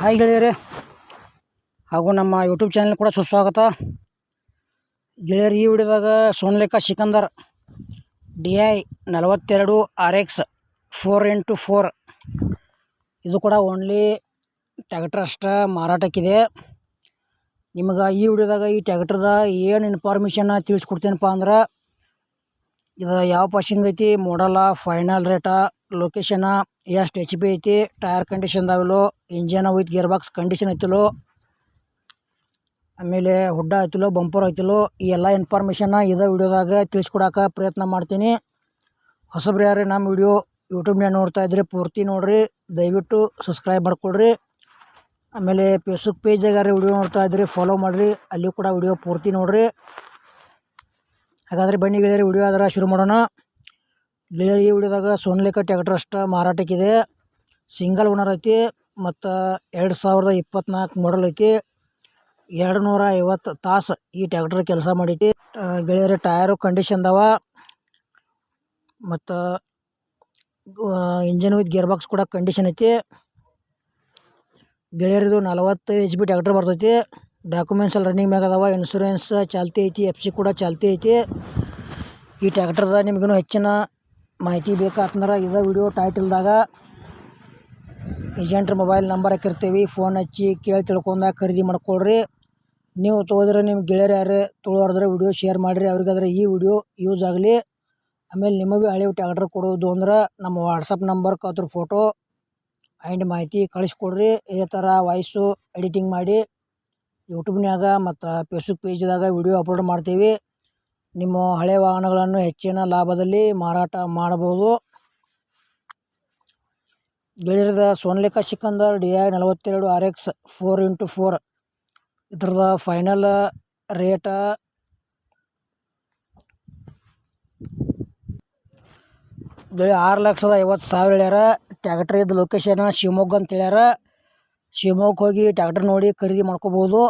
Hi ಗೆಳೆಯರೇ ಹಾಗೂ ನಮ್ಮ ಯೂಟ್ಯೂಬ್ ಚಾನಲ್ ಕೂಡ ಸುಸ್ವಾಗತ. ಗೆಳೆಯರು ಈ ವಿಡಿಯೋದಾಗ ಸೋನ್ಲೇಖಾ ಸಿಕಂದರ್ ಡಿ ಐ ನಲವತ್ತೆರಡು R X four into four ಇದು ಕೂಡ ಓನ್ಲಿ ಟ್ಯಾಕ್ಟರ್ ಅಷ್ಟೇ ಮಾರಾಟಕ್ಕಿದೆ. ನಿಮ್ಗೆ ಈ ವಿಡಿಯೋದಾಗ ಈ ಟ್ಯಾಕ್ಟರ್ದ ಏನು ಇನ್ಫಾರ್ಮೇಷನ್ನ ತಿಳಿಸ್ಕೊಡ್ತೀನಪ್ಪ ಅಂದ್ರೆ, ಇದು ಯಾವ ಪಾಸಿಂಗ್ ಐತಿ ಮಾಡಲ್ಲ ಫೈನಲ್ ರೇಟ ಲೊಕೇಶನ ಎಷ್ಟು ಎಚ್ ಬಿ ಐತಿ tyre condition ಅದಾವಿಲ್ಲೋ engine with gear box condition ಐತಿಲ್ಲೋ ಆಮೇಲೆ ಹುಡ್ಡ ಐತಿಲ್ಲೋ ಬಂಪರ್ ಐತಿಲ್ಲೋ ಈ ಎಲ್ಲ ಇನ್ಫಾರ್ಮೇಷನ್ನ ಇದೇ ವಿಡಿಯೋದಾಗ ತಿಳಿಸ್ಕೊಡಕ್ಕೆ ಪ್ರಯತ್ನ ಮಾಡ್ತೀನಿ. ಹೊಸಬ್ರು ಯಾರು ನಮ್ಮ ವಿಡಿಯೋ ಯೂಟ್ಯೂಬ್ನಾಗ ನೋಡ್ತಾ ಇದ್ರೆ ಪೂರ್ತಿ ನೋಡಿರಿ, ದಯವಿಟ್ಟು ಸಬ್ಸ್ಕ್ರೈಬ್ ಮಾಡ್ಕೊಳ್ರಿ. ಆಮೇಲೆ ಫೇಸ್ಬುಕ್ ಪೇಜಾಗಾರೆ ವಿಡಿಯೋ ನೋಡ್ತಾ ಇದ್ರಿ ಫಾಲೋ ಮಾಡಿರಿ ಅಲ್ಲಿ ಕೂಡ ವಿಡಿಯೋ ಪೂರ್ತಿ ನೋಡಿರಿ. ಹಾಗಾದರೆ ಬನ್ನಿ ಗೆಳೆಯರಿ, ವಿಡಿಯೋ ಆದ್ರೆ ಶುರು ಮಾಡೋಣ. ಗೆಳೆಯರಿ ಈ ವಿಡಿಯೋದಾಗ ಸೋನ್ಲೇಖ ಟ್ಯಾಕ್ಟರ್ ಅಷ್ಟು ಮಾರಾಟಕ್ಕಿದೆ. ಸಿಂಗಲ್ ಓನರ್ ಐತಿ, ಮತ್ತು ಎರಡು ಸಾವಿರದ ಇಪ್ಪತ್ನಾಲ್ಕು ಮಾಡಲ್ ಐತಿ. ಎರಡು ನೂರ ಐವತ್ತು ತಾಸು ಈ ಟ್ಯಾಕ್ಟರ್ ಕೆಲಸ ಮಾಡೈತಿ ಗೆಳೆಯರ ಟಯರು ಕಂಡೀಷನ್ ಅದಾವ. ಮತ್ತು ಇಂಜನ್ ವಿತ್ ಗೇರ್ ಬಾಕ್ಸ್ ಕೂಡ ಕಂಡೀಷನ್ ಐತಿ. ಗೆಳೆಯರದು ನಲವತ್ತು ಎಚ್ ಬಿ ಟ್ಯಾಕ್ಟರ್ ಬರ್ತೈತಿ. ಡಾಕ್ಯುಮೆಂಟ್ಸ್ ಎಲ್ಲ ರನ್ನಿಂಗ್ ಮ್ಯಾಗ ಅದಾವ. ಇನ್ಶೂರೆನ್ಸ್ ಚಾಲ್ತಿ ಐತಿ ಎಫ್ ಸಿ ಕೂಡ ಚಾಲ್ತಿ ಐತಿ. ಈ ಟ್ಯಾಕ್ಟರ್ದ ನಿಮಗೂ ಹೆಚ್ಚಿನ ಮಾಹಿತಿ ಬೇಕಾತಂದ್ರೆ ಇದೇ ವಿಡಿಯೋ ಟೈಟಲ್ದಾಗ ಏಜೆಂಟ್ರ ಮೊಬೈಲ್ ನಂಬರ್ ಹಾಕಿರ್ತೀವಿ ಫೋನ್ ಹಚ್ಚಿ ಕೇಳಿ ತಿಳ್ಕೊಂಡಾಗ ಖರೀದಿ ಮಾಡ್ಕೊಳ್ರಿ. ನೀವು ತೊಗೋದ್ರೆ ನಿಮ್ಮ ಗೆಳೆಯರು ಯಾರು ತೊಗೊಳೋರಿದ್ರೆ ವಿಡಿಯೋ ಶೇರ್ ಮಾಡಿರಿ, ಅವ್ರಿಗಾದ್ರೆ ಈ ವಿಡಿಯೋ ಯೂಸ್ ಆಗಲಿ. ಆಮೇಲೆ ನಿಮಗೆ ಹಳೆ ಟ್ಯಾಕ್ಟರ್ ಕೊಡೋದು ಅಂದ್ರೆ ನಮ್ಮ ವಾಟ್ಸಪ್ ನಂಬರ್ಗೆ ಅದ್ರ ಫೋಟೋ ಆ್ಯಂಡ್ ಮಾಹಿತಿ ಕಳಿಸ್ಕೊಡ್ರಿ. ಇದೇ ಥರ ವಾಯ್ಸು ಎಡಿಟಿಂಗ್ ಮಾಡಿ ಯೂಟ್ಯೂಬ್ನ್ಯಾಗ ಮತ್ತು ಫೇಸ್ಬುಕ್ ಪೇಜ್ದಾಗ ವಿಡಿಯೋ ಅಪ್ಲೋಡ್ ಮಾಡ್ತೀವಿ. ನಿಮ್ಮ ಹಳೆ ವಾಹನಗಳನ್ನು ಹೆಚ್ಚಿನ ಲಾಭದಲ್ಲಿ ಮಾರಾಟ ಮಾಡಬಹುದು. ಗೆಳೆಯರದ ಸೋನ್ಲಿಕಾ ಸಿಕಂದರ್ ಡಿ ಐ ನಲವತ್ತೆರಡು R X four into four. ಇದ್ರದ final ರೇಟ ಆರು ಲಕ್ಷದ ಐವತ್ತು ಸಾವಿರ ಹೇಳ್ಯಾರ. ಟ್ಯಾಕ್ಟ್ರ್ ಇದ್ದ ಲೊಕೇಶನ್ ಶಿವಮೊಗ್ಗ ಅಂತ ಹೇಳ್ಯಾರ ಶಿವಮೊಗ್ಗ ಹೋಗಿ ಟ್ಯಾಕ್ಟ್ರ್ ನೋಡಿ ಖರೀದಿ ಮಾಡ್ಕೋಬೋದು.